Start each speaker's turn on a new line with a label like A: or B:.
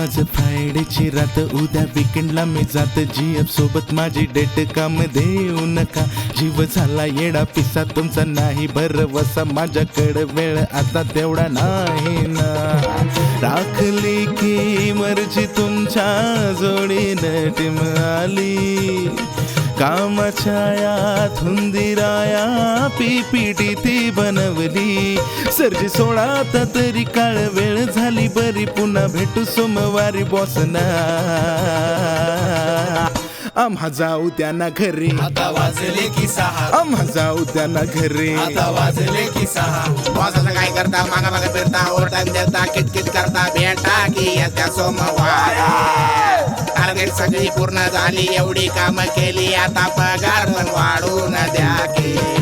A: आज फ्रायडेची रात उद्या विकेंडला मी जात. जीएफ सोबत माझी डेट काम देऊ नका. जीव झाला येडा पिसा तुमचा नाही बर वसा माझ्याकडे वेळ आता तेवढा नाही ना. राखली की मर्जी तुमच्या जोडीनं टिम आली. कामाच्या या धुंदिराया पीपीटी ती बनवली. सरजी सोळा आता तरी काळ वेळ झाली बरी. पुन्हा भेटू सोमवारी बॉसना आम्हा जाऊ त्यांना घरी.
B: आता वाजले की सहा.
A: आम्हा जाऊ त्यांना घरी.
B: आता वाजले की सहा.
C: बॉसाचं काय करता? मागा मागा फिरता ओरडून देता किटकिट करता भेटा की येत्या सोमवार. टार्गेट सगळी पूर्ण झाली एवढी काम केली आता पगार पण वाढून द्या की.